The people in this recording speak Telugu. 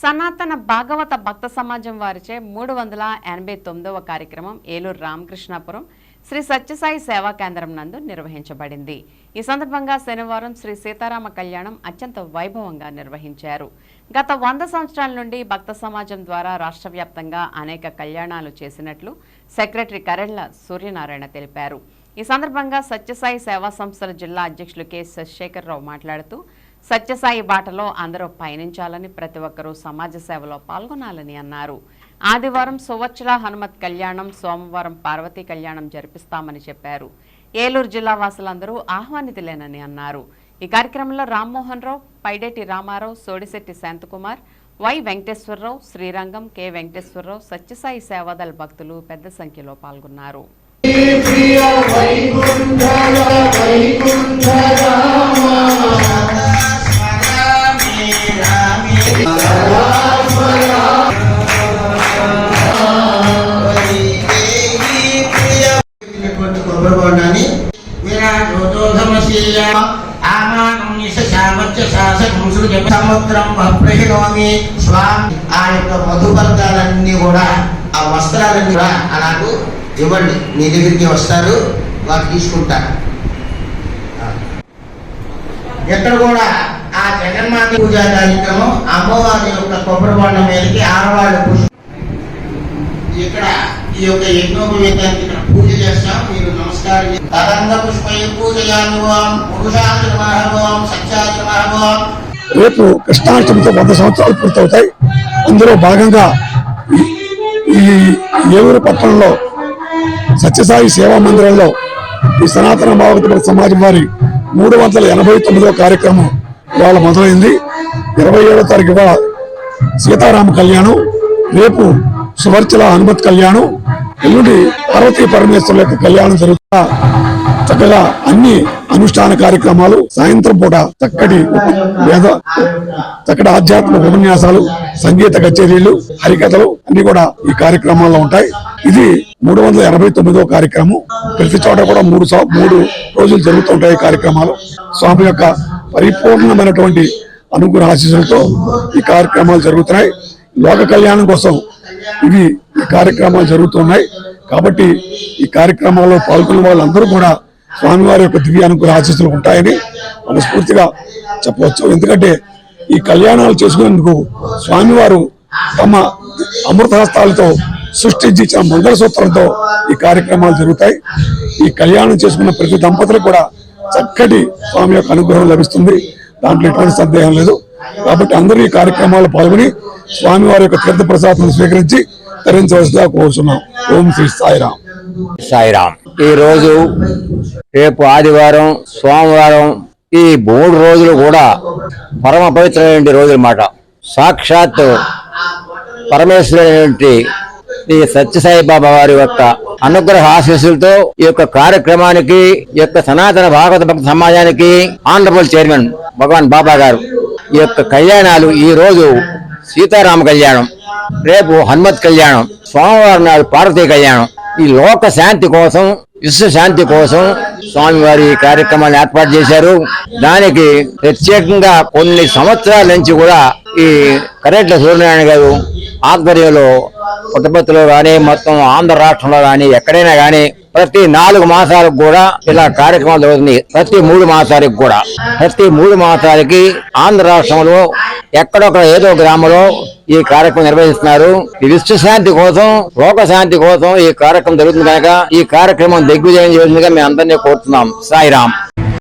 సనాతన భాగవత భక్త సమాజం వారిచే మూడు వందల ఎనభై తొమ్మిదవ కార్యక్రమం ఏలూరు రామకృష్ణాపురం శ్రీ సత్యసాయి సేవా కేంద్రం నందు నిర్వహించబడింది. ఈ సందర్భంగా శనివారం శ్రీ సీతారామ కళ్యాణం అత్యంత వైభవంగా నిర్వహించారు. గత వంద సంవత్సరాల నుండి భక్త సమాజం ద్వారా రాష్ట్ర వ్యాప్తంగా అనేక కళ్యాణాలు చేసినట్లు సెక్రటరీ కరెళ్ళ సూర్యనారాయణ తెలిపారు. ఈ సందర్భంగా సత్యసాయి సేవా సంస్థల జిల్లా అధ్యక్షులు కె శశిశేఖరరావు మాట్లాడుతూ సత్యసాయి బాటలో అందరూ పయనించాలని ప్రతి ఒక్కరూ సమాజ సేవలో పాల్గొనాలని అన్నారు. ఆదివారం సువచ్చల హనుమత్ కళ్యాణం సోమవారం పార్వతీ కళ్యాణం జరిపిస్తామని చెప్పారు. ఏలూరు జిల్లా వాసులందరూ ఆహ్వానితులేనని అన్నారు. ఈ కార్యక్రమంలో రామ్మోహన్ రావు పైడేటి రామారావు సోడిశెట్టి శాంతకుమార్ వై వెంకటేశ్వరరావు శ్రీరంగం కె వెంకటేశ్వరరావు సత్యసాయి సేవాదళ భక్తులు పెద్ద సంఖ్యలో పాల్గొన్నారు. విరాటోదమశీయ ఆమానం నిశామత్య శాసకంసుడు జప సముద్రం ప్రహిణోమి స్వామి ఆ యొక్క మధుపర్గాలన్నీ కూడా ఆ వస్త్రాలన్నీ కూడా నాకు ఇవ్వండి. మీ దగ్గరికి వస్తారు వారు తీసుకుంటారు. ఎక్కడ కూడా ఆ జగన్మాత పూజా కార్యక్రమం అమ్మవారి యొక్క కొబ్బరి బొండం మీదకి ఆడవాళ్ళు ఇక్కడ ఈ యొక్క యజ్ఞోపవేదానికి ఇక్కడ పూజ చేస్తాం మీరు నమస్కారం. తరంగ తదంగ పూజయానుభవం రేపు కృష్ణాష్టమితో వంద సంవత్సరాలు పూర్తవుతాయి. అందులో భాగంగా ఈ- ఈ ఏలూరు పట్టణంలో సత్యసాయి సేవా మందిరంలో ఈ సనాతన భాగవత సమాజం వారి మూడు వందల ఎనభై తొమ్మిదో కార్యక్రమం ఇవాళ మొదలైంది. ఇరవై ఏడో తారీఖు ఇవాళ సీతారామ కళ్యాణం రేపు సువర్చల హనుమత్ కళ్యాణం ఎల్లుండి పార్వతీ పరమేశ్వరుల యొక్క కళ్యాణం జరుగుతా చక్కగా అన్ని అనుష్ఠాన కార్యక్రమాలు సాయంత్రం పూట చక్కటి వేద చక్కటి ఆధ్యాత్మిక ఉపన్యాసాలు సంగీత కచేరీలు హరికథలు అన్ని కూడా ఈ కార్యక్రమాల్లో ఉంటాయి. ఇది మూడు వందల ఎనభై తొమ్మిదో కార్యక్రమం. ప్రతి చోట కూడా మూడు మూడు రోజులు జరుగుతుంటాయి ఈ కార్యక్రమాలు. స్వామి యొక్క పరిపూర్ణమైనటువంటి అనుగ్రహ ఆశీస్సులతో ఈ కార్యక్రమాలు జరుగుతున్నాయి. లోక కళ్యాణం కోసం ఇవి కార్యక్రమాలు జరుగుతున్నాయి. కాబట్టి ఈ కార్యక్రమాల్లో పాల్గొన్న వాళ్ళందరూ కూడా స్వామివారి యొక్క దివ్య అనుకూల ఆశీస్సులు ఉంటాయని మనస్ఫూర్తిగా చెప్పవచ్చు. ఎందుకంటే ఈ కళ్యాణాలు చేసుకునేందుకు స్వామివారు తమ అమృతహస్తాలతో సృష్టించి ఇచ్చిన మంగళసూత్రంతో ఈ కార్యక్రమాలు జరుగుతాయి. ఈ కళ్యాణం చేసుకున్న ప్రతి దంపతులకు కూడా చక్కటి స్వామి యొక్క అనుగ్రహం లభిస్తుంది. దాంట్లో ఎటువంటి సందేహం లేదు. కాబట్టి అందరూ ఈ కార్యక్రమాల్లో పాల్గొని స్వామివారి యొక్క తీర్థ ప్రసాదం స్వీకరించి ధరించవలసిందిగా కోరుతున్నాం ఓం శ్రీ సాయిరాం సాయిరాం ఈ రోజు రేపు ఆదివారం సోమవారం ఈ మూడు రోజులు కూడా పరమ పవిత్రమైన రోజులు మాట సాక్షాత్ పరమేశ్వరుడైనటువంటి శ్రీ సత్యసాయి బాబా వారి యొక్క అనుగ్రహ ఆశీస్సులతో ఈ యొక్క కార్యక్రమానికి ఈ యొక్క సనాతన భాగవత భక్త సమాజానికి ఆనరబుల్ చైర్మన్ భగవాన్ బాబా గారు ఈ యొక్క కళ్యాణాలు ఈ రోజు సీతారామ కళ్యాణం రేపు హనుమత్ కళ్యాణం సోమవారం నాడు పార్వతీ కళ్యాణం. ఈ లోక శాంతి కోసం విశ్వ శాంతి కోసం స్వామివారి కార్యక్రమాన్ని ఏర్పాటు చేశారు. దానికి ప్రత్యేకంగా కొన్ని సంవత్సరాల నుంచి కూడా ఈ కరెంట్ల సూర్యనారాయణ గారు ఆధ్వర్యంలో పుట్టపర్తిలో కానీ మొత్తం ఆంధ్ర రాష్ట్రంలో కానీ ఎక్కడైనా కానీ ప్రతి నాలుగు మాసాలకు కూడా ఇలా కార్యక్రమాలు జరుగుతుంది ప్రతి మూడు మాసాలకు కూడా. ప్రతి మూడు మాసాలకి ఆంధ్ర రాష్ట్రంలో ఎక్కడొక్కడ ఏదో గ్రామంలో ఈ కార్యక్రమం నిర్వహిస్తున్నారు. ఈ విశ్వశాంతి కోసం లోక శాంతి కోసం ఈ కార్యక్రమం జరుగుతుంది కనుక ఈ కార్యక్రమం దిగ్విజయం చేసిందిగా మేము అందరినీ కోరుతున్నాం. సాయిరామ్.